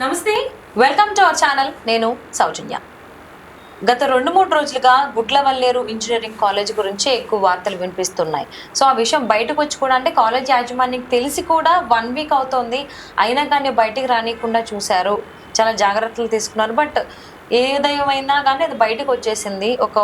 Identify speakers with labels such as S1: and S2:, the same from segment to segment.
S1: నమస్తే welcome to our channel నేను సౌజన్య. గత రెండు మూడు రోజులుగా గుడ్లవల్లేరు ఇంజనీరింగ్ కాలేజ్ గురించి ఎక్కువ వార్తలు వినిపిస్తున్నాయి. సో ఆ విషయం బయటకు వచ్చి కూడా అంటే కాలేజ్ యాజమాన్యం తెలిసి కూడా వన్ వీక్ అవుతోంది. అయినా కానీ బయటికి రానియకుండా చూశారు. చాలా జాగ్రత్తలు తీసుకున్నారు. బట్ ఏదేమైనా కానీ అది బయటకు వచ్చేసింది. ఒక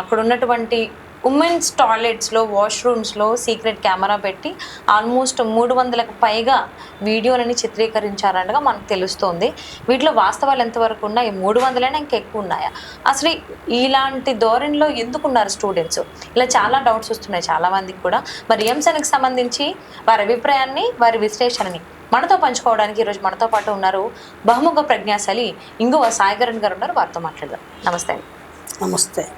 S1: అక్కడ ఉన్నటువంటి ఉమెన్స్ టాయిలెట్స్లో వాష్రూమ్స్లో సీక్రెట్ కెమెరా పెట్టి ఆల్మోస్ట్ మూడు వందలకు పైగా వీడియోలని చిత్రీకరించారనగా మనకు తెలుస్తోంది. వీటిలో వాస్తవాలు ఎంతవరకు ఉన్నాయి మూడు వందలైనా ఇంకా ఎక్కువ ఉన్నాయా? అసలు ఇలాంటి ధోరణిలో ఎందుకున్నారు స్టూడెంట్స్? ఇలా చాలా డౌట్స్ వస్తున్నాయి చాలామందికి కూడా. మరి ఈ సంబంధించి వారి అభిప్రాయాన్ని వారి విశ్లేషణని మనతో పంచుకోవడానికి ఈరోజు మనతో పాటు ఉన్నారు బహుముఖ ప్రజ్ఞాశాలి ఇంగువ సాయిగరణ్ గారు ఉన్నారు. వారితో మాట్లాడదాం. నమస్తే
S2: నమస్తే.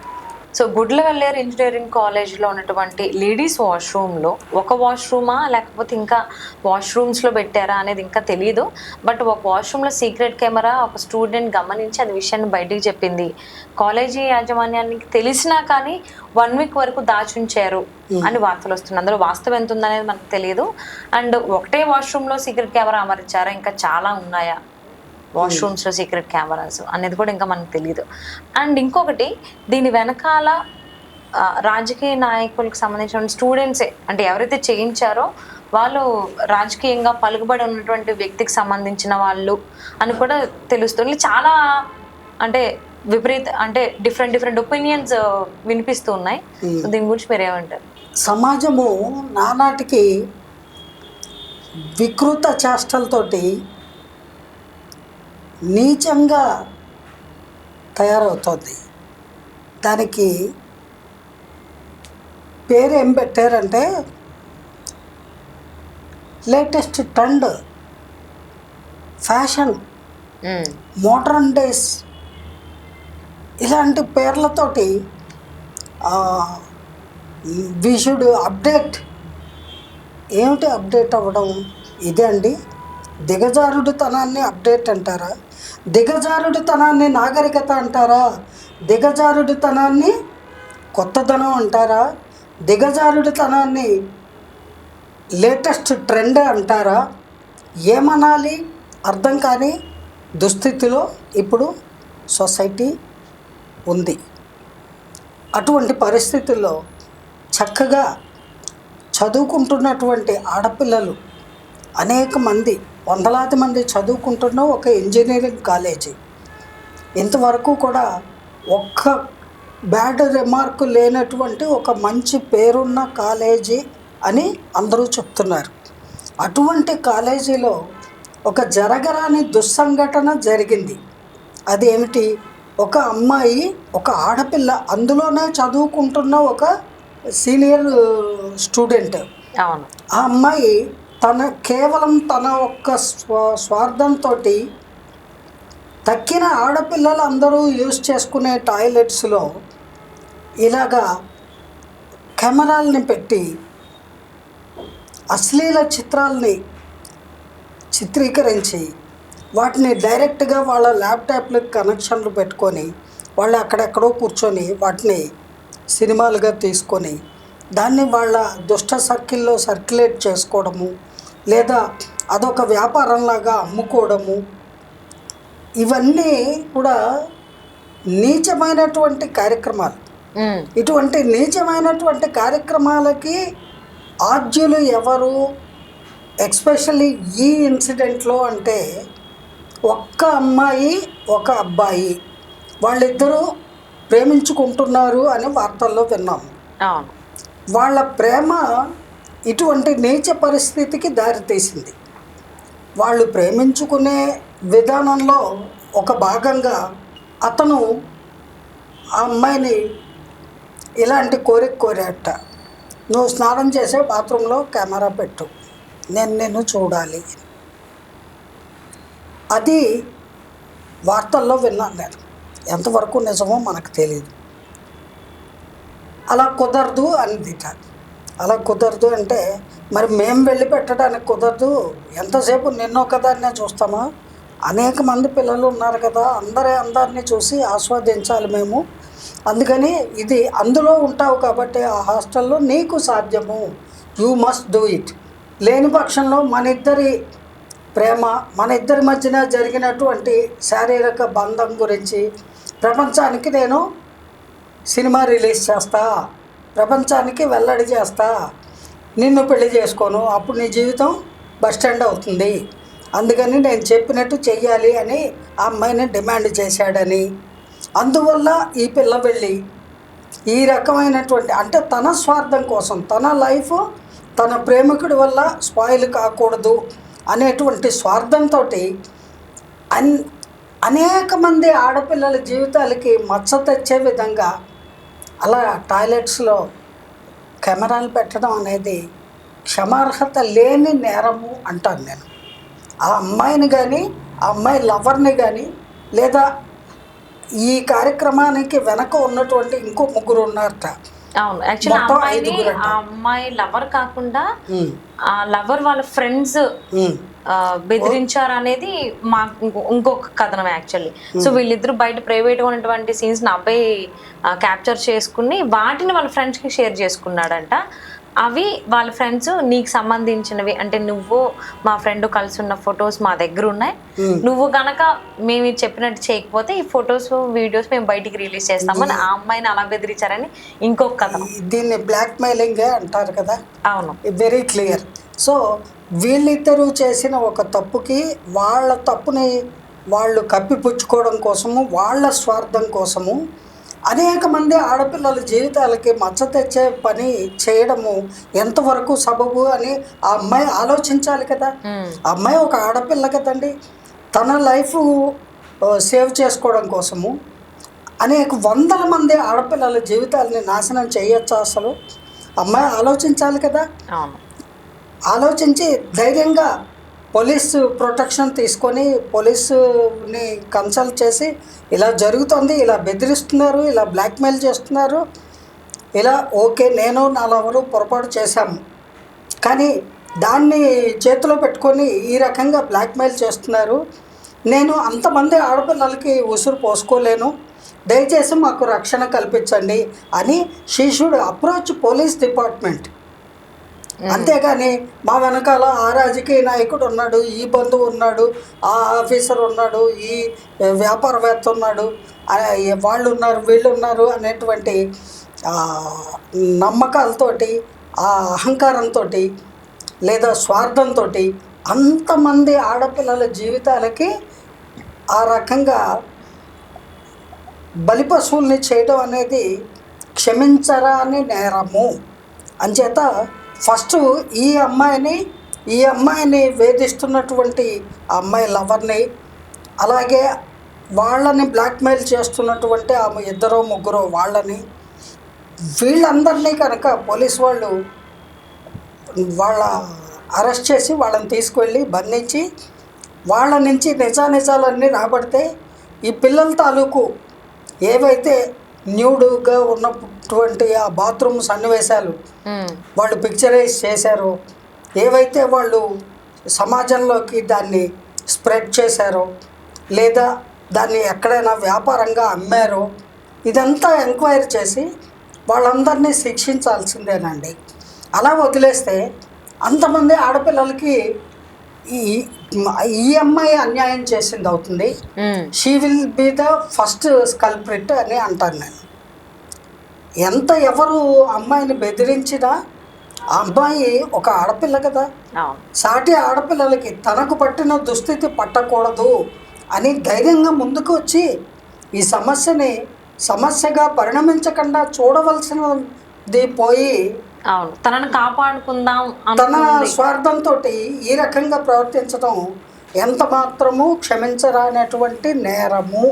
S1: సో గుడ్లవల్లేరు ఇంజనీరింగ్ కాలేజ్లో ఉన్నటువంటి లేడీస్ వాష్రూమ్లో ఒక వాష్రూమా లేకపోతే ఇంకా వాష్రూమ్స్లో పెట్టారా అనేది ఇంకా తెలియదు బట్ ఒక వాష్రూమ్లో సీక్రెట్ కెమెరా ఒక స్టూడెంట్ గమనించి అది విషయాన్ని బయటికి చెప్పింది. కాలేజీ యాజమాన్యానికి తెలిసినా కానీ వన్ వీక్ వరకు దాచుంచారు అని వార్తలు వస్తున్నాయి. అందులో వాస్తవం ఎంత ఉందనేది మనకు తెలియదు అండ్ ఒకటే వాష్రూమ్లో సీక్రెట్ కెమెరా అమర్చారా? ఇంకా చాలా ఉన్నాయా? వాష్రూమ్స్లో సీక్రెట్ కెమెరాస్ అనేది కూడా ఇంకా మనకు తెలియదు అండ్ ఇంకొకటి దీని వెనకాల రాజకీయ నాయకులకు సంబంధించిన స్టూడెంట్సే అంటే ఎవరైతే చేయించారో వాళ్ళు రాజకీయంగా పలుకుబడి ఉన్నటువంటి వ్యక్తికి సంబంధించిన వాళ్ళు అని కూడా తెలుస్తుంది. చాలా అంటే విపరీత అంటే డిఫరెంట్ డిఫరెంట్ ఒపీనియన్స్ వినిపిస్తూ ఉన్నాయి. సో దీని గురించి మీరు ఏమంటారు
S2: సమాజము నానాటికి వికృత చేష్టలతోటి నీచంగా తయారవుతుంది. దానికి పేరు ఏం పెట్టారంటే latest trend fashion. Modern days ఇలాంటి పేర్లతోటి వి షుడ్ అప్డేట్. ఏమిటి అప్డేట్ అవ్వడం? ఇదే అండి. దిగజారుడుతనాన్ని అప్డేట్ అంటారా? దిగజారుడుతనాన్ని నాగరికత అంటారా? దిగజారుడుతనాన్ని కొత్తదనం అంటారా? దిగజారుడుతనాన్ని లేటెస్ట్ ట్రెండ్ అంటారా? ఏమనాలి? అర్థం కాని దుస్థితిలో ఇప్పుడు సొసైటీ ఉంది. అటువంటి పరిస్థితుల్లో చక్కగా చదువుకుంటున్నటువంటి ఆడపిల్లలు అనేక మంది వందలాది మంది చదువుకుంటున్న ఒక ఇంజనీరింగ్ కాలేజీ. ఇంతవరకు కూడా ఒక్క బ్యాడ్ రిమార్క్ లేనటువంటి ఒక మంచి పేరున్న కాలేజీ అని అందరూ చెప్తున్నారు. అటువంటి కాలేజీలో ఒక జరగరాని దుస్సంఘటన జరిగింది. అదేమిటి? ఒక అమ్మాయి ఒక ఆడపిల్ల అందులోనే చదువుకుంటున్న ఒక సీనియర్ స్టూడెంట్.
S1: అవును.
S2: ఆ అమ్మాయి తన కేవలం తన ఒక్క స్వ స్వార్థంతో తక్కిన ఆడపిల్లలు అందరూ యూజ్ చేసుకునే టాయిలెట్స్లో ఇలాగా కెమెరాల్ని పెట్టి అశ్లీల చిత్రాల్ని చిత్రీకరించి వాటిని డైరెక్ట్గా వాళ్ళ ల్యాప్టాప్లకు కనెక్షన్లు పెట్టుకొని వాళ్ళు అక్కడెక్కడో కూర్చొని వాటిని సినిమాలుగా తీసుకొని దాన్ని వాళ్ళ దుష్ట సర్కిల్లో సర్క్యులేట్ చేసుకోవడము లేదా అదొక వ్యాపారంలాగా అమ్ముకోవడము ఇవన్నీ కూడా నీచమైనటువంటి కార్యక్రమాలు. ఇటువంటి నీచమైనటువంటి కార్యక్రమాలకి ఆద్యులు ఎవరు? ఎక్స్పెషల్లీ ఈ ఇన్సిడెంట్లో అంటే ఒక్క అమ్మాయి ఒక అబ్బాయి వాళ్ళిద్దరూ ప్రేమించుకుంటున్నారు అని వార్తల్లో విన్నాము
S1: అవును.
S2: వాళ్ళ ప్రేమ ఇటువంటి నీచ పరిస్థితికి దారితీసింది. వాళ్ళు ప్రేమించుకునే విధానంలో ఒక భాగంగా అతను ఆ అమ్మాయిని ఇలాంటి కోరిక కోరాట నువ్వు స్నానం చేసే బాత్రూంలో కెమెరా పెట్టు. నేను నిన్ను చూడాలి. అది వార్తల్లో విన్నాను నేను. ఎంతవరకు నిజమో మనకు తెలియదు అలా కుదరదు అందిట అలా కుదరదు అంటే మరి మేము వెళ్ళి పెట్టడానికి కుదరదు. ఎంతసేపు నిన్నో ఒకదాన్నే చూస్తామా? అనేక మంది పిల్లలు ఉన్నారు కదా అందరే అందరినీ చూసి ఆస్వాదించాలి మేము. అందుకని ఇది అందులో ఉంటావు కాబట్టి ఆ హాస్టల్లో నీకు సాధ్యము. యూ మస్ట్ డూ ఇట్ లేని పక్షంలో మన ఇద్దరి ప్రేమ మన ఇద్దరి మధ్యన జరిగినటువంటి శారీరక బంధం గురించి ప్రపంచానికి నేను సినిమా రిలీజ్ చేస్తా. ప్రపంచానికి వెల్లడి చేస్తా. నిన్ను పెళ్ళి చేసుకోను. అప్పుడు నీ జీవితం బస్ స్టాండ్ అవుతుంది. అందుకని నేను చెప్పినట్టు చెయ్యాలి అని ఆ అమ్మాయిని డిమాండ్ చేశాడని. అందువల్ల ఈ పిల్ల వెళ్ళి ఈ రకమైనటువంటి అంటే తన స్వార్థం కోసం తన లైఫ్ తన ప్రేమికుడి వల్ల స్పాయిల్ కాకూడదు అనేటువంటి స్వార్థంతో అన్ అనేక మంది ఆడపిల్లల జీవితాలకి మచ్చ తెచ్చే విధంగా అలా టాయిలెట్స్లో కెమెరాలు పెట్టడం అనేది క్షమార్హత లేని నేరము అంటాను నేను. ఆ అమ్మాయిని కానీ ఆ అమ్మాయి లవర్ని కానీ లేదా ఈ కార్యక్రమానికి వెనక ఉన్నటువంటి ఇంకో ముగ్గురు ఉన్నారట.
S1: అవును. యాక్చువల్లీ
S2: మొత్తం
S1: అమ్మాయిని
S2: ఐదుగురంట.
S1: ఆ అమ్మాయి లవర్ కాకుండా ఆ లవర్ వాళ్ళ ఫ్రెండ్స్ బెదిరించారు అనేది మా ఇంకో- ఇంకొక కథనం యాక్చువల్లీ సో వీళ్ళిద్దరు బయట ప్రైవేట్ ఉన్నటువంటి సీన్స్ని అబ్బాయి క్యాప్చర్ చేసుకుని వాటిని వాళ్ళ ఫ్రెండ్స్కి షేర్ చేసుకున్నాడంట. అవి వాళ్ళ ఫ్రెండ్స్ నీకు సంబంధించినవి. అంటే నువ్వు మా ఫ్రెండ్ కలిసి ఉన్న ఫొటోస్ మా దగ్గర ఉన్నాయి.
S2: ఉమ్.
S1: నువ్వు గనక మేము చెప్పినట్టు చేయకపోతే ఈ ఫొటోస్ వీడియోస్ మేము బయటికి రిలీజ్ చేస్తామని ఆ అమ్మాయిని అలా బెదిరించారని ఇంకొక కథనం.
S2: దీన్ని బ్లాక్ మెయిలింగే అంటారు కదా?
S1: అవును.
S2: వెరీ క్లియర్ సో వీళ్ళిద్దరూ చేసిన ఒక తప్పుకి వాళ్ళ తప్పుని వాళ్ళు కప్పిపుచ్చుకోవడం కోసము వాళ్ళ స్వార్థం కోసము అనేక మంది ఆడపిల్లల జీవితాలకి మచ్చ తెచ్చే పని చేయడము ఎంతవరకు సబబు అని ఆ అమ్మాయి ఆలోచించాలి కదా. అమ్మాయి ఒక ఆడపిల్ల కదండి. తన లైఫ్ సేవ్ చేసుకోవడం కోసము అనేక వందల మంది ఆడపిల్లల జీవితాలని నాశనం చేయొచ్చా అసలు? అమ్మాయి ఆలోచించాలి కదా. ఆలోచించి ధైర్యంగా పోలీసు ప్రొటెక్షన్ తీసుకొని పోలీసుని కన్సల్ట్ చేసి ఇలా జరుగుతుంది ఇలా బెదిరిస్తున్నారు ఇలా బ్లాక్మెయిల్ చేస్తున్నారు ఇలా ఓకే నేను నా లవరు పొరపాటు చేశాము. కానీ దాన్ని చేతిలో పెట్టుకొని ఈ రకంగా బ్లాక్మెయిల్ చేస్తున్నారు. నేను అంతమంది ఆడపిల్లలకి ఉసురు పోసుకోలేను. దయచేసి మాకు రక్షణ కల్పించండి అని శిష్యుడు అప్రోచ్ పోలీస్ డిపార్ట్మెంట్ అంతేగాని మా వెనకాల ఆ రాజకీయ నాయకుడు ఉన్నాడు ఈ బంధువు ఉన్నాడు ఆ ఆఫీసర్ ఉన్నాడు ఈ వ్యాపారవేత్త ఉన్నాడు వాళ్ళు ఉన్నారు వీళ్ళు ఉన్నారు అనేటువంటి నమ్మకాలతోటి ఆ అహంకారంతో లేదా స్వార్థంతో అంతమంది ఆడపిల్లల జీవితాలకి ఆ రకంగా బలిపశువుల్ని చేయడం అనేది క్షమించరాని నేరము. అంచేత ఫస్ట్ ఈ అమ్మాయిని ఈ అమ్మాయిని వేధిస్తున్నటువంటి ఆ అమ్మాయి లవర్ని అలాగే వాళ్ళని బ్లాక్మెయిల్ చేస్తున్నటువంటి ఆమె ఇద్దరో ముగ్గురో వాళ్ళని వీళ్ళందరినీ కనుక పోలీస్ వాళ్ళు వాళ్ళ అరెస్ట్ చేసి వాళ్ళని తీసుకువెళ్ళి బంధించి వాళ్ళ నుంచి నిజానిజాలన్నీ రాబడితే ఈ పిల్లల తాలూకు ఏవైతే న్యూడుగా ఉన్న ఉన్నటువంటి ఆ బాత్రూమ్ సన్నివేశాలు వాళ్ళు పిక్చరైజ్ చేశారో. ఏవైతే వాళ్ళు సమాజంలోకి దాన్ని స్ప్రెడ్ చేశారో లేదా దాన్ని ఎక్కడైనా వ్యాపారంగా అమ్మారో ఇదంతా ఎంక్వైరీ చేసి వాళ్ళందరినీ శిక్షించాల్సిందేనండి. అలా వదిలేస్తే అంతమంది ఆడపిల్లలకి ఈ ఈ అమ్మాయి అన్యాయం చేసింది అవుతుంది. She will be the first culprit అని అంటాను నేను. ఎంత ఎవరు అమ్మాయిని బెదిరించినా ఆ అమ్మాయి ఒక ఆడపిల్ల కదా. సాటి ఆడపిల్లలకి తనకు పట్టిన దుస్థితి పట్టకూడదు అని ధైర్యంగా ముందుకు వచ్చి ఈ సమస్యని సమస్యగా పరిణమించకుండా చూడవలసినది పోయి
S1: అవును. తనని కాపాడుకుందాం
S2: తన స్వార్థంతో ఈ రకంగా ప్రవర్తించడం ఎంత మాత్రము క్షమించరానటువంటి నేరము.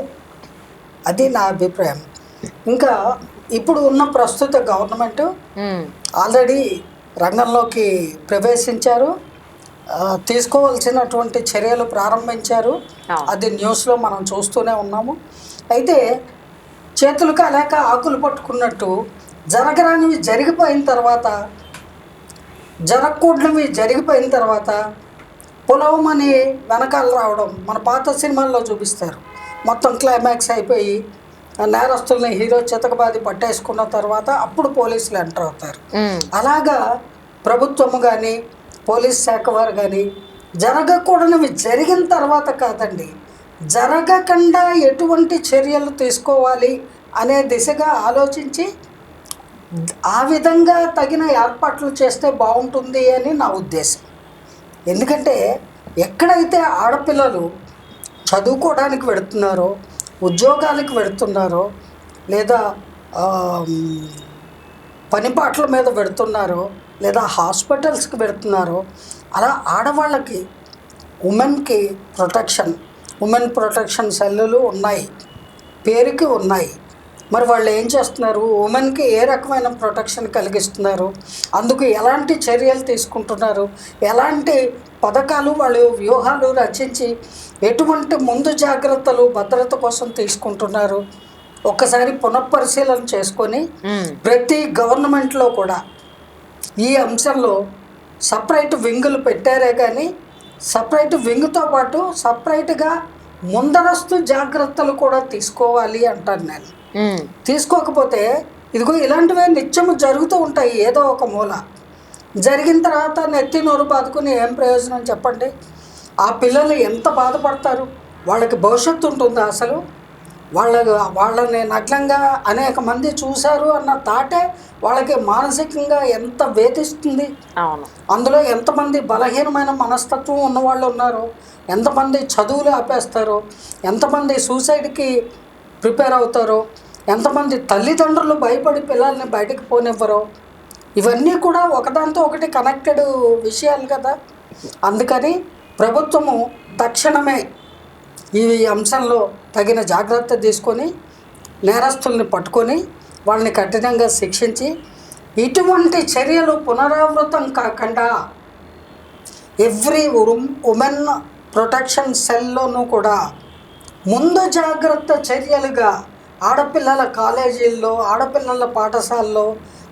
S2: అది నా అభిప్రాయం. ఇంకా ఇప్పుడు ఉన్న ప్రస్తుత గవర్నమెంట్ ఆల్రెడీ రంగంలోకి ప్రవేశించారు. తీసుకోవాల్సినటువంటి చర్యలు ప్రారంభించారు. అది న్యూస్లో మనం చూస్తూనే ఉన్నాము. అయితే చేతులు కాలేక ఆకులు పట్టుకున్నట్టు జరగరానివి జరిగిపోయిన తర్వాత జరగకూడనివి జరిగిపోయిన తర్వాత పొలవమని వెనకాల రావడం మన పాత సినిమాల్లో చూపిస్తారు. మొత్తం క్లైమాక్స్ అయిపోయి నేరస్తుల్ని హీరో చితకబాది పట్టేసుకున్న తర్వాత అప్పుడు పోలీసులు ఎంటర్ అవుతారు. అలాగా ప్రభుత్వము కానీ పోలీస్ శాఖ వారు కానీ జరగకూడనివి జరిగిన తర్వాత కాదండి. జరగకుండా ఎటువంటి చర్యలు తీసుకోవాలి అనే దిశగా ఆలోచించి ఆ విధంగా తగిన ఏర్పాట్లు చేస్తే బాగుంటుంది అని నా ఉద్దేశం. ఎందుకంటే ఎక్కడైతే ఆడపిల్లలు చదువుకోవడానికి వెళుతున్నారో ఉద్యోగాలకు వెళుతున్నారో లేదా పనిపాట్ల మీద పెడుతున్నారో లేదా హాస్పిటల్స్కి పెడుతున్నారో అలా ఆడవాళ్ళకి ఉమెన్కి ప్రొటెక్షన్ ఉమెన్ ప్రొటెక్షన్ సెల్లులు ఉన్నాయి పేరుకి ఉన్నాయి. మరి వాళ్ళు ఏం చేస్తున్నారు? ఉమెన్కి ఏ రకమైన ప్రొటెక్షన్ కలిగిస్తున్నారు? అందుకు ఎలాంటి చర్యలు తీసుకుంటున్నారు? ఎలాంటి పథకాలు వాళ్ళు వ్యూహాలు రచించి ఎటువంటి ముందు జాగ్రత్తలు భద్రత కోసం తీసుకుంటున్నారు? ఒక్కసారి పునఃపరిశీలన చేసుకొని ప్రతి గవర్నమెంట్లో కూడా ఈ అంశంలో సపరేట్ వింగులు పెట్టారే కానీ సపరేట్ వింగ్తో పాటు సపరేట్గా ముందరస్తు జాగ్రత్తలు కూడా తీసుకోవాలి అంటాను నేను. తీసుకోకపోతే ఇదిగో ఇలాంటివే నిత్యము జరుగుతూ ఉంటాయి ఏదో ఒక మూల. జరిగిన తర్వాత నెత్తి నోరు బాదుకుని ఏం ప్రయోజనం చెప్పండి? ఆ పిల్లలు ఎంత బాధపడతారు? వాళ్ళకి భవిష్యత్తు ఉంటుందా అసలు? వాళ్ళ వాళ్ళని నగ్నంగా అనేక మంది చూశారు అన్న తాటే వాళ్ళకి మానసికంగా ఎంత వేధిస్తుంది?
S1: అవును.
S2: అందులో ఎంతమంది బలహీనమైన మనస్తత్వం ఉన్నవాళ్ళు ఉన్నారు? ఎంతమంది చదువులు ఆపేస్తారు? ఎంతమంది సూసైడ్కి ప్రిపేర్ అవుతారో? ఎంతమంది తల్లిదండ్రులు భయపడి పిల్లల్ని బయటకు పోనివ్వరు? ఇవన్నీ కూడా ఒకదాంతో ఒకటి కనెక్టెడ్ విషయాలు కదా? అందుకని ప్రభుత్వము తక్షణమే ఈ అంశంలో తగిన జాగ్రత్త తీసుకొని నేరస్తుల్ని పట్టుకొని వాళ్ళని కఠినంగా శిక్షించి ఇటువంటి చర్యలు పునరావృతం కాకుండా ఎవ్రీ ఉమెన్ ప్రొటెక్షన్ సెల్లోనూ కూడా ముందు జాగ్రత్త చర్యలుగా ఆడపిల్లల కాలేజీల్లో ఆడపిల్లల పాఠశాలలో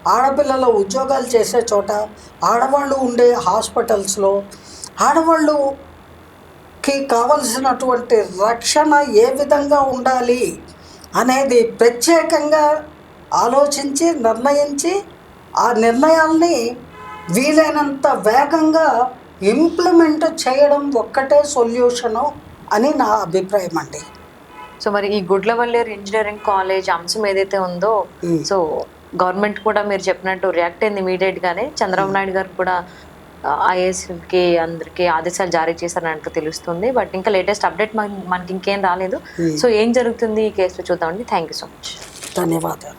S2: ఆడపిల్లల ఉద్యోగాలు చేసే చోట ఆడవాళ్ళు ఉండే హాస్పిటల్స్లో ఆడవాళ్ళు ఆడవాళ్ళుకి కావలసినటువంటి రక్షణ ఏ విధంగా ఉండాలి అనేది ప్రత్యేకంగా ఆలోచించి నిర్ణయించి ఆ నిర్ణయాల్ని వీలైనంత వేగంగా ఇంప్లిమెంట్ చేయడం ఒక్కటే సొల్యూషను అని నా అభిప్రాయం అండి.
S1: సో మరి ఈ గుడ్లవల్లేరు ఇంజనీరింగ్ కాలేజ్ అంశం ఏదైతే ఉందో. సో గవర్నమెంట్ కూడా మీరు చెప్పినట్టు రియాక్ట్ అయింది ఇమీడియట్ గానే చంద్రబాబు నాయుడు గారు కూడా ఐఏఎస్కి అందరికి ఆదేశాలు జారీ చేశారన్నట్టు తెలుస్తుంది. బట్ ఇంకా లేటెస్ట్ అప్డేట్ మనకి ఇంకేం రాలేదు.
S2: Hmm.
S1: సో ఏం జరుగుతుంది ఈ కేసులో చూద్దామండి. థ్యాంక్ యూ సో మచ్
S2: ధన్యవాదాలు.